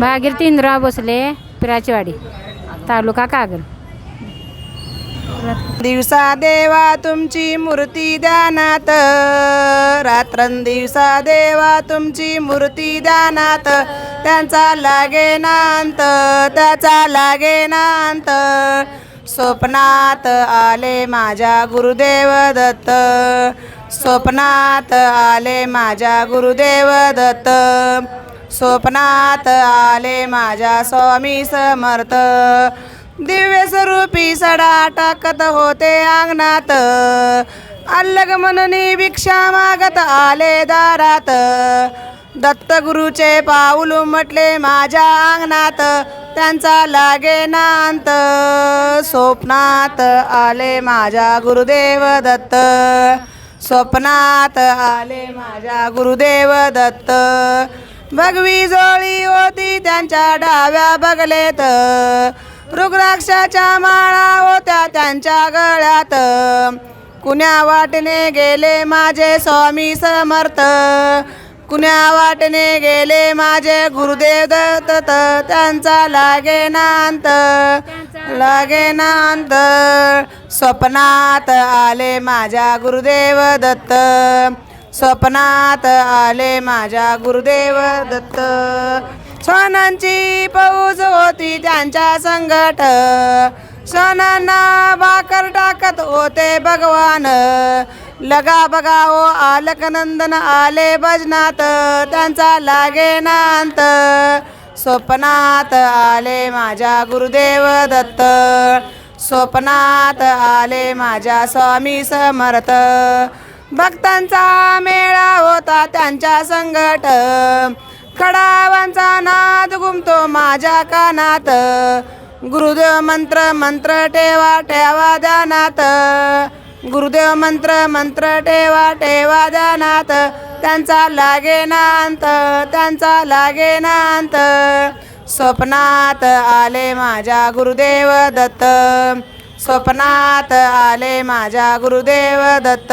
भागीरथी इंद्रा भोसले पिराचीवाडी तालुका कागल. दिवसा देवा तुमची मूर्ती ध्यानात रात्रंदिवसा देवा तुमची मूर्ती ध्यानात त्यांचा लागे नांत त्याचा लागे नांत. स्वप्नात आले माझ्या गुरुदेव दत्त स्वप्नात आले माझ्या गुरुदेव दत्त. स्वप्नात आले माझ्या स्वामी समर्थ. दिव्य स्वरूपी सडा टाकत होते अंगणात. अल्लग मननी भिक्षा मागत आले दारात. दत्तगुरूचे पाऊल उमटले माझ्या अंगणात. त्यांचा लागे नांत. स्वप्नात आले माझ्या गुरुदेव दत्त. स्वप्नात आले माझ्या गुरुदेव दत्त. भगवी जोळी होती त्यांच्या डाव्या बगलेत. रुग्राक्षाच्या माळा होत्या त्यांच्या गळ्यात. कुण्या वाटने गेले माझे स्वामी समर्थ? कुण्या वाटने गेले माझे गुरुदेव दत्त? त्यांचा लागे नांत लागे नांत स्वप्नात आले माझ्या गुरुदेव दत्त. स्वप्नात आले माझ्या गुरुदेव दत्त. सोनांची पौज होती त्यांच्या संगट. सोनांना भाकर टाकत होते भगवान. लगा बघा ओ आलक नंदन आले भजनात त्यांचा लागे नांत. स्वप्नात आले माझ्या गुरुदेव दत्त. स्वप्नात आले माझ्या स्वामी समर्थ. भक्तांचा मेळा होता त्यांच्या संगट. कडावांचा नाद घुमतो माझ्या कानात. गुरुदेव मंत्र मंत्र ठेवा ठेवा ध्यानात. गुरुदेव मंत्र मंत्र ठेवा ठेवा ध्यानात. त्यांचा लागे नांत त्यांचा लागे नांत स्वप्नात आले माझ्या गुरुदेव दत्त. स्वप्नात आले माझ्या गुरुदेव दत्त.